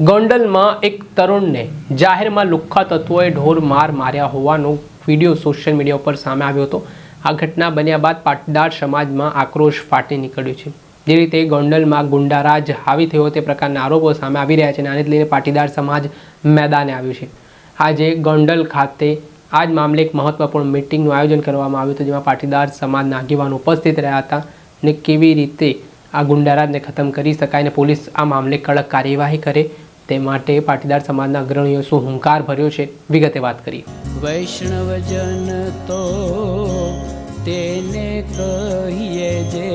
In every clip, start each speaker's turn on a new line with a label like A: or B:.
A: ગોંડલમાં એક તરુણને જાહેરમાં લુખ્ખા તત્વોએ ઢોર માર માર્યા હોવાનો વીડિયો સોશિયલ મીડિયા ઉપર સામે આવ્યો હતો. આ ઘટના બન્યા બાદ પાટીદાર સમાજમાં આક્રોશ ફાટી નીકળ્યો છે. જે રીતે ગોંડલમાં ગુંડારાજ હાવી થયો તે પ્રકારના આરોપો સામે આવી રહ્યા છે અને આને લઈને પાટીદાર સમાજ મેદાને આવ્યું છે. આજે ગોંડલ ખાતે આ જ મામલે એક મહત્વપૂર્ણ મિટિંગનું આયોજન કરવામાં આવ્યું હતું, જેમાં પાટીદાર સમાજના આગેવાનો ઉપસ્થિત રહ્યા હતા અને કેવી રીતે આ ગુંડારાજને ખતમ કરી શકાય અને પોલીસ આ મામલે કડક કાર્યવાહી કરે. તે માટે પાટીદાર સમાજના અગ્રણીઓ શું હુંકાર ભર્યો છે. વિગતે વાત કરી
B: વૈષ્ણવજન તો તેને કહીએ જે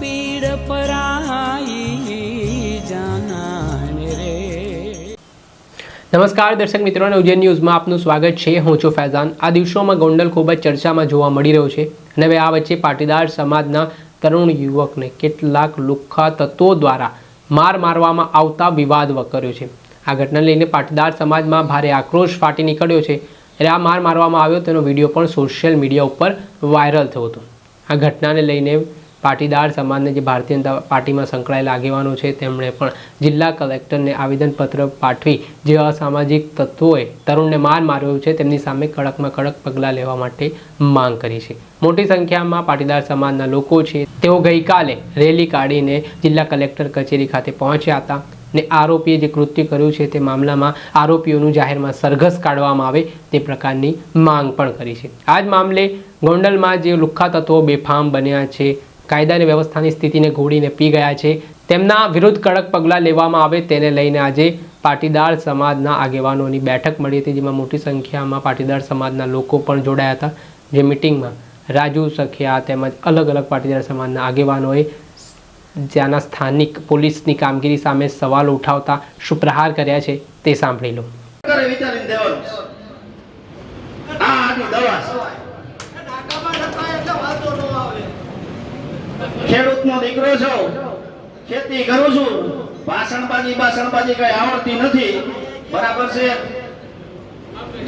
B: પીડ પરાઈ જાનાને રે.
A: નમસ્કાર દર્શક મિત્રો અને ઉજ્જૈન ન્યૂઝમાં આપનું સ્વાગત છે. હું છું ફૈઝાન. આ દિવસોમાં ગોંડલ ખૂબ જ ચર્ચામાં જોવા મળી રહ્યો છે અને હવે આ વચ્ચે પાટીદાર સમાજના તરુણ યુવકને કેટલાક લુખ્ખા તત્વો દ્વારા માર મારવામાં આવતા વિવાદ વકર્યો છે. આ ઘટનાને લઈને પાટીદાર સમાજમાં ભારે આક્રોશ ફાટી નીકળ્યો છે. ત્યારે આ માર મારવામાં આવ્યો તેનો વીડિયો પણ સોશિયલ મીડિયા ઉપર વાયરલ થયો હતો. આ ઘટનાને લઈને પાટીદાર સમાજને જે ભારતીય જનતા પાર્ટીમાં સંકળાયેલા આગેવાનો છે, તેમણે પણ જિલ્લા કલેક્ટરને આવેદનપત્ર પાઠવી જે અસામાજિક તત્વોએ તરુણને માર માર્યો છે, તેમની સામે કડકમાં કડક પગલાં લેવા માટે માંગ કરી છે. મોટી સંખ્યામાં પાટીદાર સમાજના લોકો છે. તેઓ ગઈકાલે રેલી કાઢીને જિલ્લા કલેક્ટર કચેરી ખાતે પહોંચ્યા હતા ને આરોપીએ જે કૃત્ય કર્યું છે તે મામલામાં આરોપીઓનું જાહેરમાં સરઘસ કાઢવામાં આવે તે પ્રકારની માંગ પણ કરી છે. આ જ મામલે ગોંડલમાં જે લુખ્ખા તત્વો બેફામ બન્યા છે કાયદા અને વ્યવસ્થાની સ્થિતિને ઘોડીને પી ગયા છે. તેમના વિરુદ્ધ કડક પગલાં લેવામાં આવે તેને લઈને આજે પાટીદાર સમાજના આગેવાનોની બેઠક મળી હતી, જેમાં મોટી સંખ્યામાં પાટીદાર સમાજના લોકો પણ જોડાયા હતા. જે મિટિંગમાં રાજુ સખિયા તેમજ અલગ અલગ પાટીદાર સમાજના આગેવાનોએ જ્યાંના સ્થાનિક પોલીસની કામગીરી સામે સવાલ ઉઠાવતા શું પ્રહાર કર્યા છે, તે સાંભળી લો
C: કરે વિચારીને દેવાનું છે. આ આની દવા છે ખેડૂતનો દીકરો છો, ખેતી કરું છું. ભાષણબાજી ભાષણબાજી કઈ આવડતી નથી. બરાબર છે?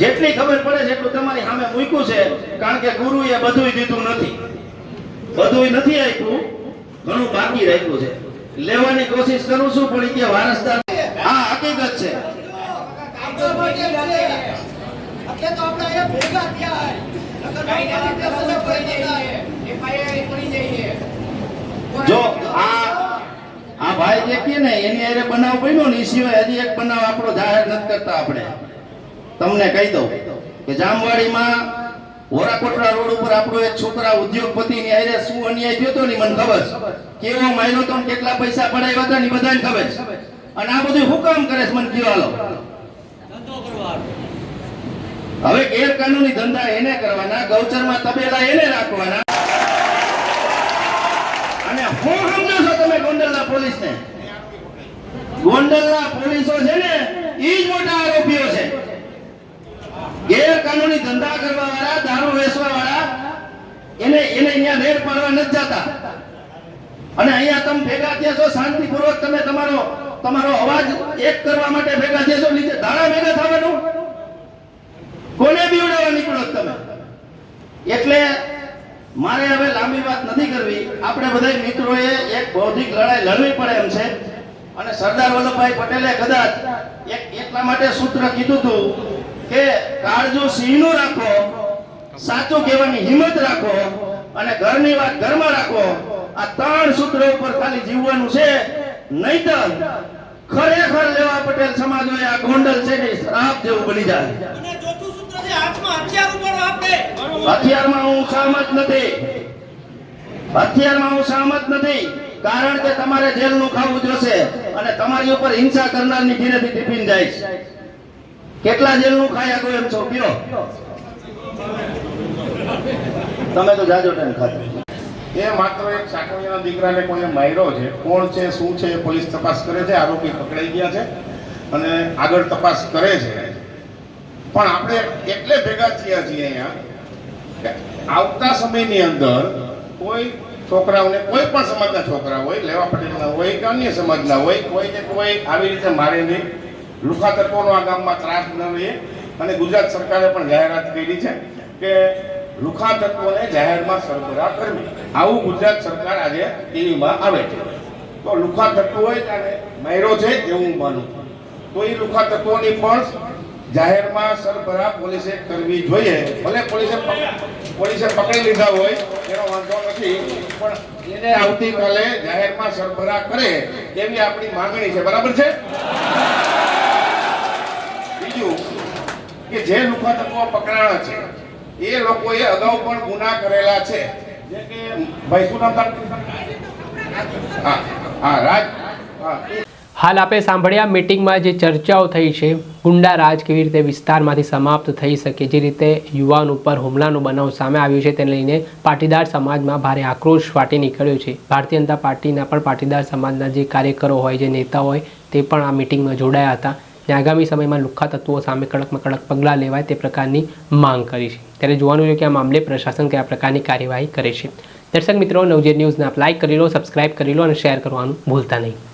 C: જેટલી ખબર પડે છે એટલું તમારી સામે મૂક્યું છે, કારણ કે ગુરુએ બધું દીધું નથી. બધું નથી આપ્યું ઘણું બાકી રાખ્યું છે. લેવાની કોશિશ કરું છું, પણ કે વારસદાર આ હકીકત છે.
D: એટલે તો આપણે એ ભેગા થયા. નકર આપણે સમજ પડી જઈએ. ભાઈ પડી જઈએ.
C: જો આ આ ભાઈ જે કે ને, એની અરે બનાવ બન્યો ને એ સિવાય હજી એક બનાવ આપણો જાહેર નથી કરતા આપણે. તમને કહી દઉં કે જામવાડીમાં હોરાકોટડા રોડ ઉપર આપણો એક છોકરા ઉદ્યોગપતિ ની અરે શું અન્યાય થયો હતો ને મને ખબર છે. કેવો માયનો તો કેટલા પૈસા પડાવ્યા હતા ને બધાને ખબર છે. અને આ બધું હું કામ કરે છે મને કહેવાલો હવે ગેરકાનૂની ધંધા એને કરવાના, ગૌચરમાં તબેલા એને રાખવાના અને હું સમજો છો તમે ગોંડલના પોલીસને. ગોંડલના પોલીસો છે ને, ઈ જ મોટા આરોપીઓ છે. ગેરકાનૂની ધંધા કરવા વાળા દારૂ વેચવા વાળા એને એને અહીંયા રેડ પાડવા નથી જતા. અને અહીંયા તમે ભેગા થયા છો, શાંતિપૂર્વક તમે તમારો તમારો અવાજ એક કરવા માટે ભેગા થયા છો, નીચે ધારા ભેગા થવાનું. કોને બીવડાવવા નીકળો તમે? એટલે મારે હવે લાંબી વાત નથી કરવી. આપણે બધા મિત્રોએ એક બૌદ્ધિક લડાઈ લડવી પડે એમ છે. અને સરદાર વલ્લભભાઈ પટેલે કદાચ એક એટલા માટે સૂત્ર કીધું હતું કે કાળજો સિંહનું રાખો, સાચું કહેવાની હિંમત રાખો અને ઘરની વાત ઘરમાં રાખો. આ ત્રણ સૂત્ર ઉપર ખાલી જીવવાનું છે. નહીતર ખરેખર લેવા પટેલ સમાજોએ આ ગોંડલ છે ને શ્રાપ જેવું બની જાય.
D: અને ચોથું સૂત્ર છે, હાથમાં હથિયાર ઉપર આપે
C: હથિયારમાં હું સહમત નથી. હથિયારમાં હું સહમત નથી. કારણ કે તમારે જેલનું ખાવું જોશે અને તમારી ઉપર હિંસા કરનારની ધીરેથી ટિફિન જાય. કેટલા જેલનું ખાયા તો એમ છો? કયો? તમે તો જાજો ટાઈમ ખાધો.
E: એ માત્ર એક સાકરિયાના દીકરાને કોઈને માર્યો છે. કોણ છે, શું છે, પોલીસ તપાસ કરે છે, આરોપી પકડાઈ ગયા છે અને આગળ તપાસ કરે છે. પણ આપણે એટલે ભેગા થયા છીએ અહીંયા? આવતા સમયની અંદર કોઈ છોકરાઓને કોઈ પણ સમાજના છોકરા હોય, લેવા પટેલના હોય કે અન્ય સમાજના હોય, કોઈને કોઈ આવી રીતે મારે નહીં. લુખા તત્વોનો આ ગામમાં ત્રાસ ન રહે અને ગુજરાત સરકારે પણ જાહેરાત કરી છે કે લુખા તત્વોને જાહેરમાં સરબરાહ કરવી. આવું ગુજરાત સરકાર આજે ટીવીમાં આવે છે. તો લુખા તત્વો હોય ત્યારે માયરો છે એવું માનું તો એ લુખા તત્વોની પણ જાહેરમાં સરભરા પોલીસે કરવી જોઈએ. ભલે પોલીસે પોલીસે પકડી લીધા હોય, એનો વાંધો નથી, પણ એને આવતીકાલે જાહેરમાં સરભરા કરે એવી આપણી માંગણી છે. બરાબર છે? બીજું કે જે લુખા તત્વો પકડાણા છે, એ લોકોએ અગાઉ પણ ગુના કરેલા છે. જે કે ભાઈ, શું નામ હા હા, રાજ, હા.
A: હાલ આપણે સાંભળ્યા મિટિંગમાં જે ચર્ચાઓ થઈ છે, ગુંડા રાજ કેવી રીતે વિસ્તારમાંથી સમાપ્ત થઈ શકે, જે રીતે યુવાન ઉપર હુમલાનો બનાવ સામે આવ્યો છે, તેને લઈને પાટીદાર સમાજમાં ભારે આક્રોશ ફાટી નીકળ્યો છે. ભારતીય જનતા પાર્ટીના પણ પાટીદાર સમાજના જે કાર્યકરો હોય, જે નેતા હોય, તે પણ આ મિટિંગમાં જોડાયા હતા. ને આગામી સમયમાં લુખ્ખા તત્વો સામે કડકમાં કડક પગલાં લેવાય તે પ્રકારની માંગ કરી છે. ત્યારે જોવાનું છે કે આ મામલે પ્રશાસન કયા પ્રકારની કાર્યવાહી કરે છે. દર્શક મિત્રો નવજે ન્યૂઝને આપ લાઇક કરી લો સબસ્ક્રાઇબ કરી લો અને શેર કરવાનું ભૂલતા નહીં.